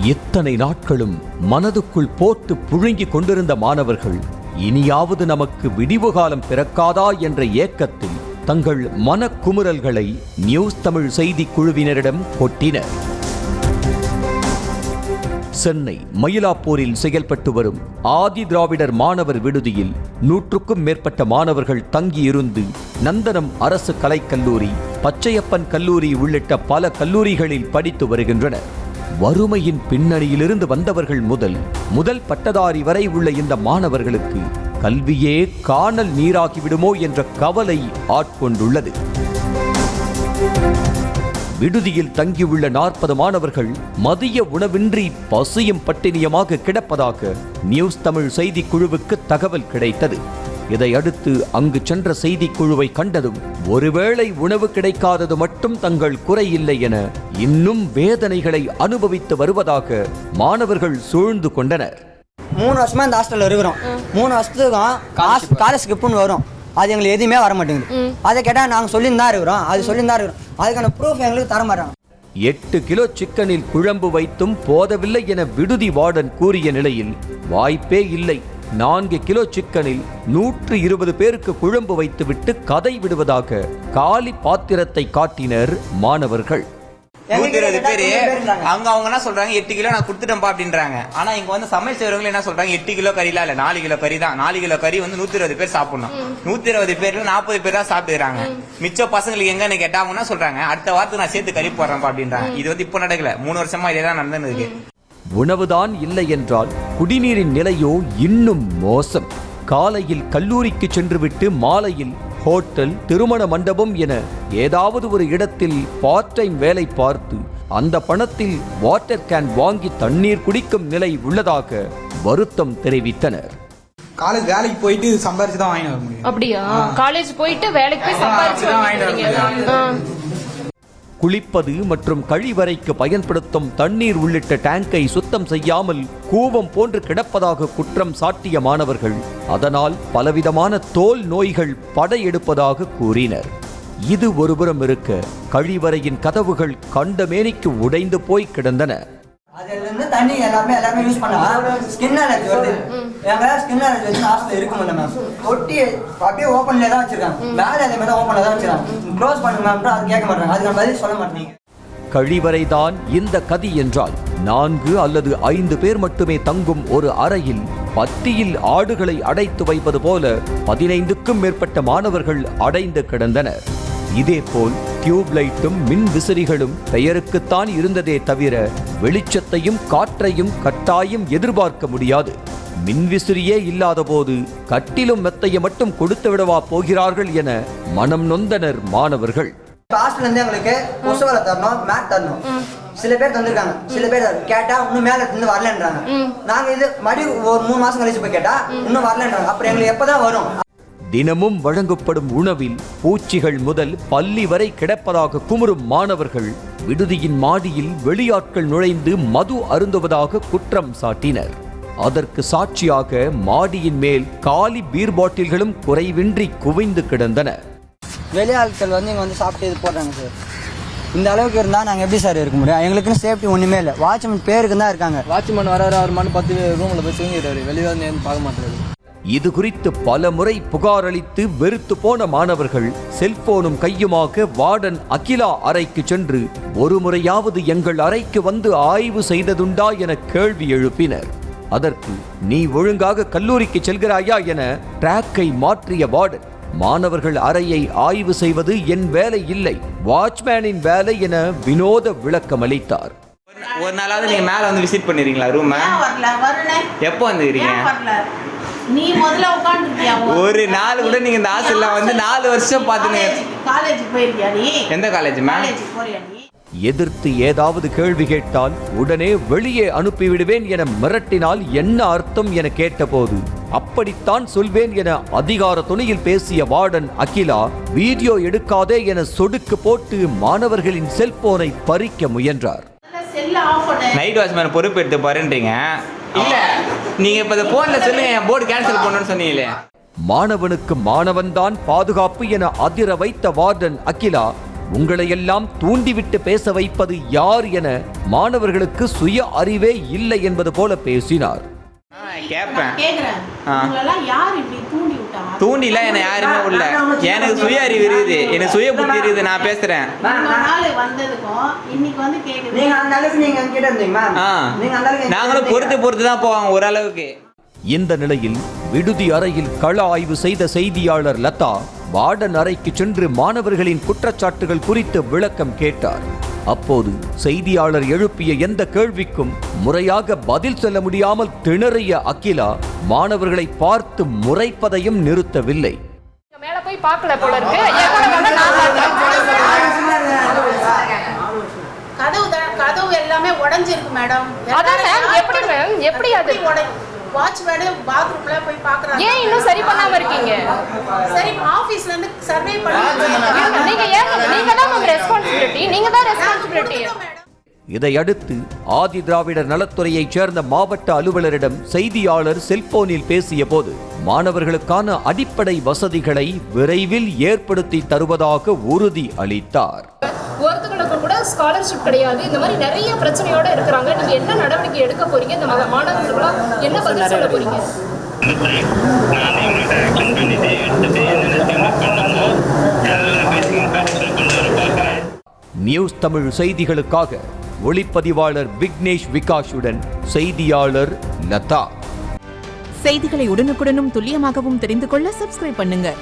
இத்தனை நாட்களும் மனதுக்குள் போட்டு புழுங்கிக் கொண்டிருந்த மாணவர்கள் இனியாவது நமக்கு விடிவு காலம் பிறக்காதா என்ற ஏக்கத்தில் தங்கள் மனக்குமுறல்களை நியூஸ் தமிழ் செய்தி குழுவினரிடம் கொட்டினர். சென்னை மயிலாப்பூரில் செயல்பட்டு வரும் ஆதி திராவிடர் மாணவர் விடுதியில் நூற்றுக்கும் மேற்பட்ட மாணவர்கள் தங்கியிருந்து நந்தனம் அரசு கலைக்கல்லூரி பச்சையப்பன் கல்லூரி உள்ளிட்ட பல கல்லூரிகளில் படித்து வருகின்றனர். வறுமையின் பின்னணியிலிருந்து வந்தவர்கள் முதல் முதல் பட்டதாரி வரை உள்ள இந்த மாணவர்களுக்கு கல்வியே காணல் நீராகிவிடுமோ என்ற கவலை ஆட்கொண்டுள்ளது. விடுதியில் தங்கியுள்ள நாற்பது மாணவர்கள் மதிய உணவின்றி பசியும் பட்டினியமாக கிடப்பதாக நியூஸ் தமிழ் செய்திக்குழுவுக்கு தகவல் கிடைத்தது. இதையடுத்து அங்கு சென்ற செய்திக் குழுவை கண்டதும் ஒருவேளை உணவு கிடைக்காதது மட்டும் தங்கள் குறை இல்லை என இன்னும் வேதனைகளை அனுபவித்து வருவதாக மாணவர்கள் சூழ்ந்து கொண்டனர். மூணு வருஷமா இந்த ஹாஸ்டல்ல இருக்கிறோம். மூணு வருஷத்துக்கும் காலேஜ் ஸ்கிப்னு வரும். அது எங்களுக்கு எதுவுமே வர மாட்டேங்குது. அதை கேட்டால் நாங்கள் சொல்லியிருந்தா இருக்கிறோம். அது சொல்லியிருந்தா இருக்கிறோம். அதுக்கான ப்ரூஃப் எங்களுக்கு தர மாட்டாங்க. எட்டு கிலோ சிக்கனில் குழம்பு வைத்தும் போதவில்லை என விடுதி வார்டன் கூறிய நிலையில் வாய்ப்பே இல்லை. நான்கு கிலோ சிக்கனில் நூற்று இருபது பேருக்கு குழம்பு வைத்துவிட்டு கதை விடுவதாக காலி பாத்திரத்தை காட்டினர் மாணவர்கள். நூத்தி இருபது பேரு? இருந்தாங்க. அவங்க என்ன சொல்றாங்க? எட்டு கிலோ நான் கொடுத்துட்டேன்ப்பா அப்படின்றாங்க. ஆனா இங்க வந்து சமையல் செய்றவங்க என்ன சொல்றாங்க? எட்டு கிலோ கறிலாம் இல்ல நாலு கிலோ கறி தான். நாலு கிலோ கறி வந்து நூத்தி இருபது பேர் சாப்பிடணும். நூத்தி இருபது பேர்ல நாற்பது பேர் தான் சாப்பிட்டுறாங்க மிச்சம் பசங்களுக்கு எங்கன்னு கேட்டா அவங்க என்ன சொல்றாங்க? அடுத்த வாரத்துக்கு நான் சேர்த்து கறி போடுறேன்ப்பா அப்படின்றாங்க. இது வந்து இப்போ நடக்கல. மூணு வருஷமா இதே தான் நடந்துன்னு இருக்கு. உணவுதான் இல்லை என்றால் குடிநீரின் நிலையோ இன்னும் மோசம். காலையில் கல்லூரிக்கு சென்றுவிட்டு மாலையில் ஹோட்டல் திருமண மண்டபம் என ஏதாவது ஒரு இடத்தில் பார்ட் டைம் வேலை பார்த்து அந்த பணத்தில் வாட்டர் கேன் வாங்கி தண்ணீர் குடிக்கும் நிலை உள்ளதாக வருத்தம் தெரிவித்தனர். காலேஜ் வேலைக்கு போயிட்டு சம்பாரிச்சு தான் வாங்கிட்டு வர முடியும். அப்படியா? காலேஜ் போயிட்டு வேலைக்கு போய் சம்பாரிச்சு அப்படிதான் வாங்கிட்டு வர. குளிப்பது மற்றும் கழிவறைக்கு பயன்படுத்தும் தண்ணீர் உள்ளிட்ட டேங்கை சுத்தம் செய்யாமல் கூவம் போன்று கிடப்பதாக குற்றம் சாட்டிய மாணவர்கள். அதனால் பலவிதமான தோல் நோய்கள் படையெடுப்பதாக கூறினர். இது ஒருபுறம் இருக்க கழிவறையின் கதவுகள் கண்டமேனிக்கு உடைந்து போய் கிடந்தன. அதுல தண்ணி எல்லாமே எல்லாமே யூஸ் பண்ணா ஸ்கின் அலர்ஜி வருது. எங்க ஸ்கின் அலர்ஜி வச்சு ஹாஸ்டல் இருக்க முடியல மேம் தொட்டி அப்படியே ஓப்பன்ல தான் வச்சிருக்காங்க. மேலே அதே மாதிரி ஓப்பன்ல தான் வச்சிருக்காங்க. க்ளோஸ் பண்ணுங்க மேம் அது கேட்க மாட்டாங்க அதுக்கு பதில் சொல்ல மாட்டீங்க கழிவறைதான் இந்த கதி என்றால் நான்கு அல்லது ஐந்து பேர் மட்டுமே தங்கும் ஒரு அறையில் பத்தியில் ஆடுகளை அடைத்து வைப்பது போல பதினைந்துக்கும் மேற்பட்ட மாணவர்கள் அடைந்து கிடந்தனர். இதேபோல் டியூப் லைட்டும் மின் விசிறிகளும் பெயருக்குத்தான் இருந்ததே தவிர வெளிச்சத்தையும் காற்றையும் கட்டாயம் எதிர்பார்க்க முடியாது. மின்விசிறியே இல்லாதபோது கட்டிலும் மெத்தையை மட்டும் கொடுத்து விடவா போகிறார்கள் என மனம் நொந்தனர் மாணவர்கள். ஹாஸ்டல்ல இருந்து எங்களுக்கு கொசுவலை தரணும் மேட் தரணும். சில பேர் தந்திருக்காங்க. சில பேர் கேட்டா இன்னும் மேல இருந்து வரலன்றாங்க. நாங்க இது மறுபடியும் ஒரு மூணு மாசம் கழிச்சு போய் கேட்டா இன்னும் வரலன்றாங்க. அப்புறம் எங்களுக்கு எப்பதான் வரும்? தினமும் வழங்கப்படும் உணவில் பூச்சிகள் முதல் பள்ளி வரை கிடப்பதாக குமுறும் மாணவர்கள் விடுதியின் மாடியில் வெளியாட்கள் நுழைந்து மது அருந்துவதாக குற்றம் சாட்டினர். அதற்கு சாட்சியாக மாடியின் மேல் காலி பீர் பாட்டில்களும் குறைவின்றி குவிந்து கிடந்தன. வெளியாட்கள் வந்து இங்க வந்து சாப்பிட்டு இது போடுறாங்க சார். இந்த அளவுக்கு இருந்தா நாங்க எப்படி சார் இருக்க முடியும்? எங்களுக்குன்னு சேஃப்டி ஒண்ணுமே இல்லை. வாட்ச்மேன் பேருக்கு தான் இருக்காங்க. வாட்ச்மேன் வராரு அவர் மணி பத்து ரூம்ல போய் தூங்கிடுறாரு. வெளியே வந்து பார்க்க மாட்டாரு இது குறித்து பல முறை புகார் அளித்து வெறுத்து போன மாணவர்கள் செல்போனும் கையுமாக வார்டன் அகிலா அறைக்கு சென்று ஒரு முறையாவது எங்கள் அறைக்கு வந்து ஆய்வு செய்ததுண்டா? என கேள்வி எழுப்பினர். அதற்கு நீ ஒழுங்காக கல்லூரிக்கு செல்கிறாயா? என டிராக்கை மாற்றிய வார்டன் மாணவர்கள் அறையை ஆய்வு செய்வது என் வேலை இல்லை வாட்ச்மேனின் வேலை என வினோத விளக்கம் அளித்தார். ஒரு நாளாவது நீங்க மேல வந்து விசிட் பண்ணிருக்கீங்களா ரூம்? எப்போ வந்துக்கிறீங்க நீ முதல்ல உட்காந்துருக்கியா ஒரு நாள் கூட நீங்க இந்த ஹாஸ்டல்ல வந்து நாலு வருஷம் பாத்துங்க காலேஜ் போயிருக்கியா நீ? எந்த காலேஜ் மேம் காலேஜ் போறியா நீ? எதிர்த்து ஏதாவது கேள்வி கேட்டால் உடனே வெளியே அனுப்பிவிடுவேன் என மிரட்டினால் என்ன அர்த்தம் என கேட்டபோது அப்படித்தான் சொல்வேன் என அதிகார துணியில் பேசிய வார்டன் அகிலா வீடியோ எடுக்காதே என சொடுக்கு போட்டு மாணவர்களின் செல்போனை பறிக்க முயன்றார். செல்ல ஆஃப் பண்ணு. நைட் வாட்ச்மேன் பொறுப்பு எடுத்து பாருன்றீங்க. இல்ல. நீங்க இப்ப இந்த போன்ல சொல்லுங்க என் போர்டு கேன்சல் பண்ணணும்னு சொன்னீங்களே. மாணவனுக்கு மாணவன்தான் பாதுகாப்பு என அதிர வைத்த வார்டன் அகிலா உங்களையெல்லாம் தூண்டிவிட்டு பேச வைப்பது யார் என மாணவர்களுக்கு சுய அறிவே இல்லை என்பது போல பேசினார். கேட்பேன் தூண்டிலாம் என்ன யாருமே உள்ள எனக்கு சுய அறிவு இருக்குது. எனக்கு சுய புத்தி இருக்குது. நான் பேசுறேன். இவ்வளவு நாள் வந்ததுக்கும் இன்னைக்கு வந்து கேக்குது. நீங்க அந்த அளவுக்கு நீங்க கிட்ட இருந்தீங்க மேம் ஆ. நீங்க அந்த அளவுக்கு நாங்களும் பொறுத்து பொறுத்து தான் போவாங்க ஓரளவுக்கு. இந்த நிலையில் விடுதி அறையில் கள ஆய்வு செய்த செய்தியாளர் லதா வார்டன் அறைக்கு சென்று மாணவர்களின் குற்றச்சாட்டுகள் குறித்து விளக்கம் கேட்டார். அப்போது செய்தியாளர் எழுப்பிய எந்த கேள்விக்கும் முறையாக பதில் சொல்ல முடியாமல் திணறிய அகிலா மாணவர்களை பார்த்து முறைப்பதையும் நிறுத்தவில்லை மேல போய் பார்க்கல போல இருக்கு என் கூட வாங்க, நான் பார்க்கிறேன். கதவு எல்லாமே உடைஞ்சிருக்கு மேடம் அதான் எப்படி? எப்படி அது? வாட்ச்மேனு பாத்ரூம்ல போய் பாக்குறாங்க ஏன் இன்னும் சரி பண்ணாம இருக்கீங்க? சரி ஆபீஸ்ல இருந்து சர்வே பண்ணி நீங்க ஏன் நீங்க தான் உங்க ரெஸ்பான்சிபிலிட்டி நீங்க தான் ரெஸ்பான்சிபிலிட்டி இதையடுத்து ஆதி திராவிடர் நலத்துறையைச் சேர்ந்த மாவட்ட அலுவலரிடம் செய்தியாளர் செல்போனில் பேசிய போது மாணவர்களுக்கான அடிப்படை வசதிகளை விரைவில் ஏற்படுத்தி தருவதாக உறுதி அளித்தார். ஸ்காலர்ஷிப் கிடையாது. இந்த மாதிரி நிறைய பிரச்சனையோட இருக்கிறாங்க. நீங்க என்ன நடவடிக்கை எடுக்க போறீங்க? இந்த மா- மாணவர்களுக்கெல்லாம் என்ன பதில் சொல்ல போறீங்க? நியூஸ் தமிழ் செய்திகளுக்காக ஒளிப்பதிவாளர் விக்னேஷ் விகாஷுடன் செய்தியாளர் லதா. செய்திகளை உடனுக்குடனும் துல்லியமாகவும் தெரிந்து கொள்ள சப்ஸ்கிரைப் பண்ணுங்க.